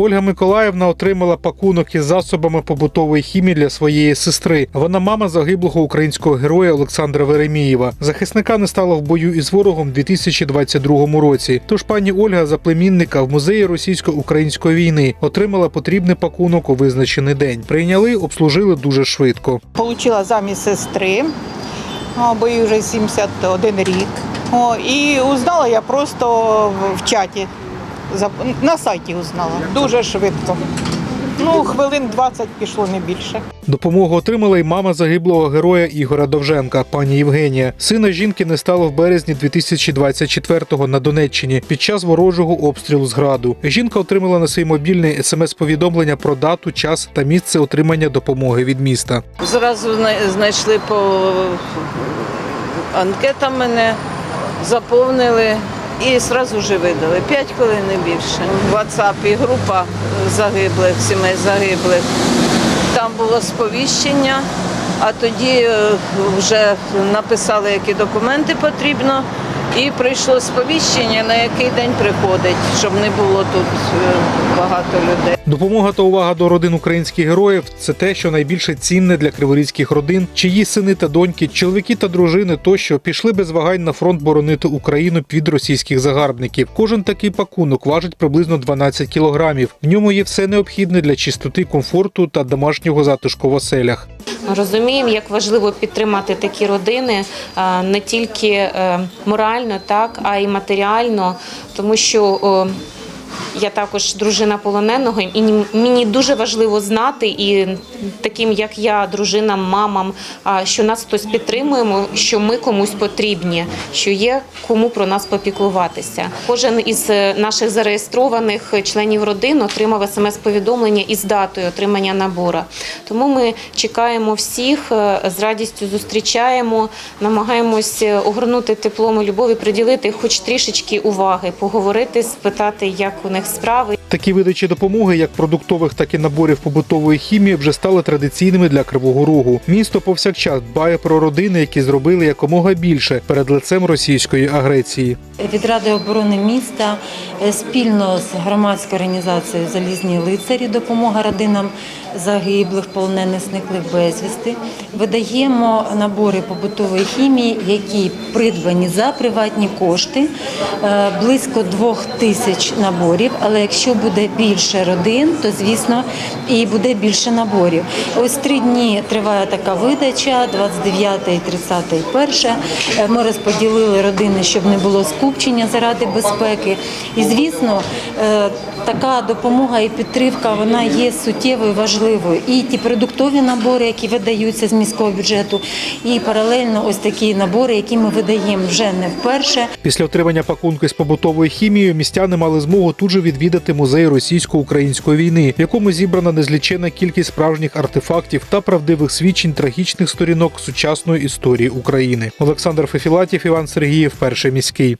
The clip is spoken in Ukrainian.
Ольга Миколаївна отримала пакунок із засобами побутової хімії для своєї сестри. Вона мама загиблого українського героя Олександра Веремієва. Захисника не стало в бою із ворогом у 2022 році. Тож пані Ольга за племінника в музеї російсько-української війни отримала потрібний пакунок у визначений день. Прийняли, обслужили дуже швидко. Получила замість сестри, о, бо їй вже 71 рік. О, і узнала я просто в чаті. На сайті узнала. Дуже швидко. Ну, хвилин 20 пішло не більше. Допомогу отримала й мама загиблого героя Ігора Довженка, пані Євгенія. Сина жінки не стало в березні 2024-го на Донеччині під час ворожого обстрілу з граду. Жінка отримала на свій мобільний смс-повідомлення про дату, час та місце отримання допомоги від міста. Зразу зна- знайшли по анкетам мене, заповнили і одразу ж видали. П'ять хвилин не більше. В WhatsApp група загиблих, сімей загиблих. Там було сповіщення, а тоді е, вже написали, які документи потрібно. І прийшло сповіщення, на який день приходить, щоб не було тут е, багато людей. Допомога та увага до родин українських героїв це те, що найбільше цінне для криворізьких родин, чиї сини та доньки, чоловіки та дружини тощо пішли без вагань на фронт боронити Україну від російських загарбників. Кожен такий пакунок важить приблизно 12 кілограмів. В ньому є все необхідне для чистоти, комфорту та домашнього затишку в оселях. Розуміємо, як важливо підтримати такі родини е, не тільки е, морально, так а й матеріально, тому що. Я також дружина полоненого, і мені дуже важливо знати, і таким як я, дружинам, мамам, що нас хтось підтримуємо, що ми комусь потрібні, що є кому про нас попіклуватися. Кожен із е, наших зареєстрованих членів родин отримав смс-повідомлення із датою отримання набору. Тому ми чекаємо всіх, е, з радістю зустрічаємо, намагаємось е, огорнути теплом і любові, приділити хоч трішечки уваги, поговорити, спитати, як у них справи. Такі видачі допомоги, як продуктових, так і наборів побутової хімії, вже стали традиційними для Кривого Рогу. Місто повсякчас дбає про родини, які зробили якомога більше перед лицем російської агресії. Від Ради оборони міста е, спільно з громадською організацією Залізні лицарі допомога родинам загиблих, полонених, зниклих безвісти. Видаємо набори побутової хімії, які придбані за приватні кошти, е, близько двох тисяч наборів. Але якщо буде більше родин, то звісно і буде більше наборів. Ось три дні триває така видача: 29 і 30 і 1. Е, Ми розподілили родини, щоб не було скупчення заради безпеки. І звісно, е, така допомога і підтримка вона є суттєвою важливою. І ті продуктові набори, які видаються з міського бюджету, і паралельно ось такі набори, які ми видаємо вже не вперше. Після отримання пакунку з побутовою хімією містяни мали змогу тут же відвідати музей російсько-української війни, в якому зібрана незлічена кількість справжніх артефактів та правдивих свідчень трагічних сторінок сучасної історії України. Олександр Фефілатів, Іван Сергієв, перший міський.